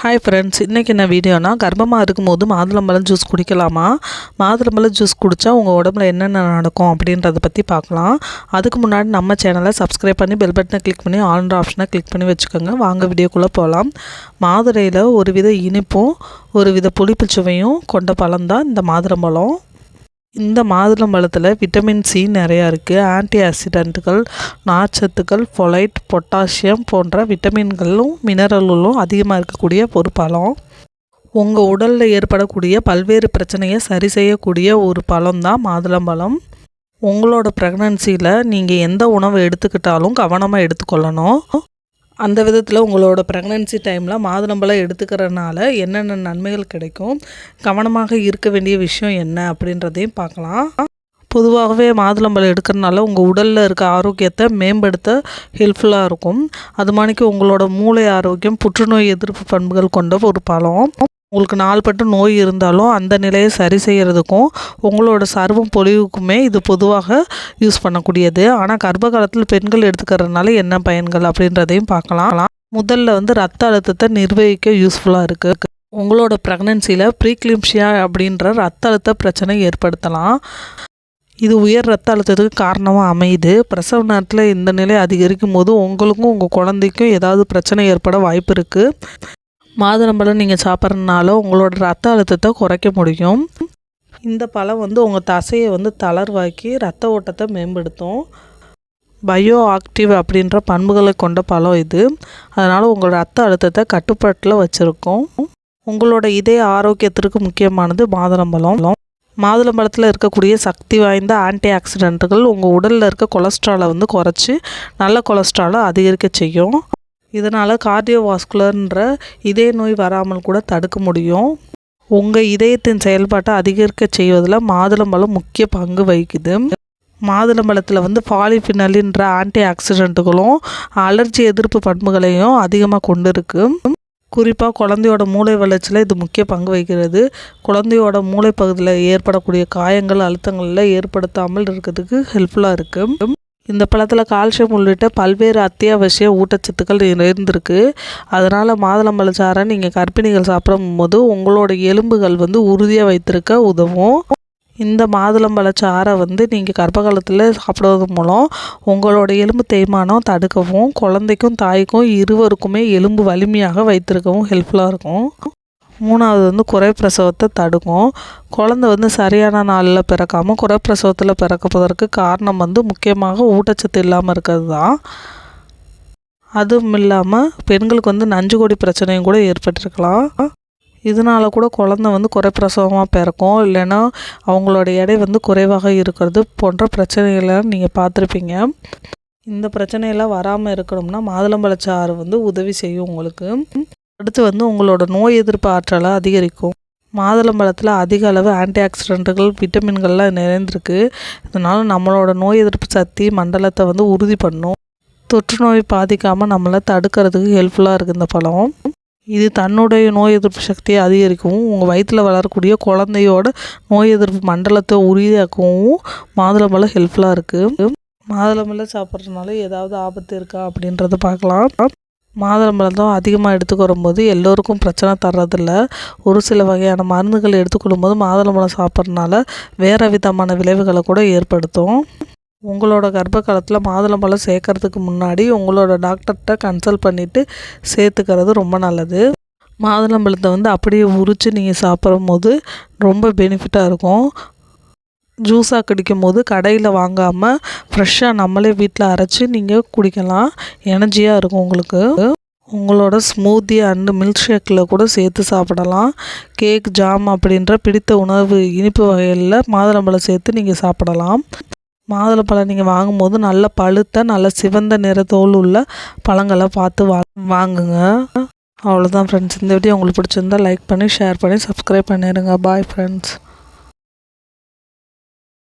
Hi friends இன்றைக்கி என்ன வீடியோனா கர்ப்பமாக இருக்கும்போது மாதுளம்பழம் ஜூஸ் குடிக்கலாமா? மாதுளம்பழம் ஜூஸ் குடித்தா உங்கள் உடம்புல என்னென்ன நடக்கும் அப்படின்றத பற்றி பார்க்கலாம். அதுக்கு முன்னாடி நம்ம சேனலை சப்ஸ்கிரைப் பண்ணி பெல் பட்டனை கிளிக் பண்ணி ஆன்ற ஆப்ஷனை கிளிக் பண்ணி வச்சுக்கோங்க. வாங்க வீடியோக்குள்ளே போகலாம் மாதுரையில் ஒரு வித இனிப்பும் ஒரு வித புளிப்பு சுவையும் கொண்ட பழம் தான் இந்த மாதுளம்பழம். இந்த மாதுளம்பழத்தில் விட்டமின் சி நிறையா இருக்குது ஆன்டி ஆக்சிடென்ட்டுகள் நார்ச்சத்துக்கள் ஃபொலைட் பொட்டாசியம் போன்ற விட்டமின்களும் மினரல்களும் அதிகமாக இருக்கக்கூடிய ஒரு பழம் உங்கள் உடலில் ஏற்படக்கூடிய பல்வேறு பிரச்சனையை சரி செய்யக்கூடிய ஒரு பழம் தான் மாதுளம்பழம் உங்களோட ப்ரெக்னன்சியில் நீங்கள் எந்த உணவு எடுத்துக்கிட்டாலும் கவனமாக எடுத்துக்கொள்ளணும். அந்த விதத்தில் உங்களோட ப்ரெக்னென்சி டைமில் மாதுளம்பழம் எடுத்துக்கிறனால என்னென்ன நன்மைகள் கிடைக்கும்? கவனமாக இருக்க வேண்டிய விஷயம் என்ன? அப்படின்றதையும் பார்க்கலாம். பொதுவாகவே மாதுளம்பழம் எடுக்கிறனால உங்கள் உடலில் இருக்க ஆரோக்கியத்தை மேம்படுத்த ஹெல்ப்ஃபுல்லாக இருக்கும். அது மாதிரிக்கு உங்களோட மூளை ஆரோக்கியம் புற்றுநோய் எதிர்ப்பு பண்புகள் கொண்ட ஒரு பழம். உங்களுக்கு நாள்பட்டு நோய் இருந்தாலும் அந்த நிலையை சரி செய்கிறதுக்கும் உங்களோட சர்வம் பொலிவுக்குமே இது பொதுவாக யூஸ் பண்ணக்கூடியது. ஆனால் கர்ப்ப காலத்தில் பெண்கள் எடுத்துக்கிறதுனால என்ன பயன்கள் அப்படின்றதையும் பார்க்கலாம். முதல்ல வந்து ரத்த அழுத்தத்தை நிர்வகிக்க யூஸ்ஃபுல்லாக இருக்குது உங்களோட ப்ரெக்னென்சியில் ப்ரீக்ளிம்ஷியா அப்படின்ற ரத்த அழுத்த பிரச்சனை ஏற்படுத்தலாம். இது உயர் ரத்த அழுத்தத்துக்கு காரணமாக அமையுது. பிரசவ நேரத்தில் இந்த நிலை அதிகரிக்கும் போது உங்களுக்கும் உங்கள் குழந்தைக்கும் ஏதாவது பிரச்சனை ஏற்பட வாய்ப்பு இருக்குது மாதுளம்பழம் நீங்கள் சாப்பிட்றதுனால உங்களோட ரத்த அழுத்தத்தை குறைக்க முடியும். இந்த பழம் வந்து உங்கள் தசையை வந்து தளர்வாக்கி ரத்த ஓட்டத்தை மேம்படுத்தும். பயோ ஆக்டிவ் அப்படின்ற பண்புகளை கொண்ட பழம் இது. அதனால் உங்கள் ரத்த அழுத்தத்தை கட்டுப்பாட்டில் வச்சுருக்கோம். உங்களோட இதய ஆரோக்கியத்திற்கு முக்கியமானது மாதுளம்பழம். மாதுளம்பழத்தில் இருக்கக்கூடிய சக்தி வாய்ந்த ஆன்டி ஆக்சிடென்ட்டுகள் உங்கள் உடலில் இருக்க கொலஸ்ட்ராலை வந்து குறைச்சி நல்ல கொலஸ்ட்ராலை அதிகரிக்க செய்யும். இதனால் கார்டியோவாஸ்குலர்ன்ற இதய நோய் வராமல் கூட தடுக்க முடியும். உங்கள் இதயத்தின் செயல்பாட்டை அதிகரிக்க செய்வதில் மாதுளம்பழம் முக்கிய பங்கு வகிக்குது. மாதுளம்பழத்தில் வந்து பாலிஃபினலின்ற ஆன்டி ஆக்சிடென்ட்டுகளும் அலர்ஜி எதிர்ப்பு பண்புகளையும் அதிகமாக கொண்டு இருக்குது குறிப்பாக குழந்தையோட மூளை வளர்ச்சியில் இது முக்கிய பங்கு வகிக்கிறது. குழந்தையோட மூளை பகுதியில் ஏற்படக்கூடிய காயங்கள் அழுத்தங்களில் ஏற்படுத்தாமல் இருக்கிறதுக்கு ஹெல்ப்ஃபுல்லாக இருக்குது இந்த பழத்தில் கால்சியம் உள்ளிட்ட பல்வேறு அத்தியாவசிய ஊட்டச்சத்துக்கள் இருந்திருக்கு. அதனால் மாதுளம்பழ சாறை நீங்கள் கர்ப்பிணிகள் சாப்பிடும் போது உங்களோட எலும்புகள் வந்து உறுதியாக வைத்திருக்க உதவும். இந்த மாதுளம்பழச்சாரை வந்து நீங்கள் கர்ப்பகாலத்தில் சாப்பிடுவது மூலம் உங்களோட எலும்பு தேய்மானம் தடுக்கவும் குழந்தைக்கும் தாய்க்கும் இருவருக்குமே எலும்பு வலிமையாக வைத்திருக்கவும் ஹெல்ப்ஃபுல்லாக இருக்கும். மூணாவது வந்து குறை பிரசவத்தை தடுக்கும். குழந்த வந்து சரியான நாளில் பிறக்காமல் குறை பிரசவத்தில் பிறக்கப்பதற்கு காரணம் வந்து முக்கியமாக ஊட்டச்சத்து இல்லாமல் இருக்கிறது தான் அதுவும் இல்லாமல் பெண்களுக்கு வந்து நஞ்சு கொடி பிரச்சனையும் கூட ஏற்பட்டிருக்கலாம். இதனால் கூட குழந்த வந்து குறை பிரசவமாக பிறக்கும். இல்லைன்னா அவங்களோட எடை வந்து குறைவாக இருக்கிறது போன்ற பிரச்சனைகளை நீங்கள் பார்த்துருப்பீங்க. இந்த பிரச்சனையெல்லாம் வராமல் இருக்கணும்னா மாதுளம்பழச்சாறு வந்து உதவி செய்யும் உங்களுக்கு. அடுத்து வந்து உங்களோட நோய் எதிர்ப்பு ஆற்றலை அதிகரிக்கும். மாதுளம்பழத்தில் அதிக அளவு ஆன்டி ஆக்சிடென்ட்டுகள் விட்டமின்கள்லாம் நிறைந்திருக்கு. இதனால் நம்மளோட நோய் எதிர்ப்பு சக்தி மண்டலத்தை வந்து உறுதி பண்ணும். தொற்று நோய் பாதிக்காமல் நம்மளை தடுக்கிறதுக்கு ஹெல்ப்ஃபுல்லாக இருக்குது இந்த பழம். இது தன்னுடைய நோய் எதிர்ப்பு சக்தியை அதிகரிக்கவும் உங்கள் வயிற்றில் வளரக்கூடிய குழந்தையோட நோய் எதிர்ப்பு மண்டலத்தை உறுதியாக்கவும் மாதுளம்பழம் ஹெல்ப்ஃபுல்லாக இருக்குது மாதுளம்பழம் சாப்பிட்றதுனால ஏதாவது ஆபத்து இருக்கா அப்படின்றத பார்க்கலாம். மாதுளம்பழம் அதிகமாக எடுத்துக்க போது எல்லோருக்கும் பிரச்சனை தர்றதில்ல. ஒரு சில வகையான மருந்துகள் எடுத்துக்கொள்ளும் போது மாதுளம்பழம் சாப்பிட்றதுனால வேறு விதமான விளைவுகளை கூட ஏற்படுத்தும். உங்களோட கர்ப்ப காலத்தில் மாதுளம்பழம் சேர்க்கறதுக்கு முன்னாடி உங்களோட டாக்டர்கிட்ட கன்சல்ட் பண்ணிவிட்டு சேர்த்துக்கிறது ரொம்ப நல்லது. மாதுளம்பழத்தை வந்து அப்படியே உரித்து நீங்கள் சாப்பிடும் போது ரொம்ப பெனிஃபிட்டாக இருக்கும். ஜூஸாக குடிக்கும் போது கடையில் வாங்காமல் ஃப்ரெஷ்ஷாக நம்மளே வீட்டில் அரைச்சி நீங்கள் குடிக்கலாம். எனர்ஜியாக இருக்கும் உங்களுக்கு. உங்களோட ஸ்மூத்தி அண்டு மில்க் ஷேக்கில் கூட சேர்த்து சாப்பிடலாம். கேக் ஜாம் அப்படின்ற பிடித்த உணவு இனிப்பு வகையில் மாதுளம்பழம் சேர்த்து நீங்கள் சாப்பிடலாம். மாதுளம்பழம் நீங்கள் வாங்கும்போது நல்ல பழுத்த நல்ல சிவந்த நிற தோல் உள்ள பழங்களை பார்த்து வா வாங்குங்க. அவ்வளோதான் ஃப்ரெண்ட்ஸ் இந்த வீடியோ உங்களுக்கு பிடிச்சிருந்தா லைக் பண்ணி ஷேர் பண்ணி சப்ஸ்கிரைப் பண்ணிடுங்க பாய் ஃப்ரெண்ட்ஸ்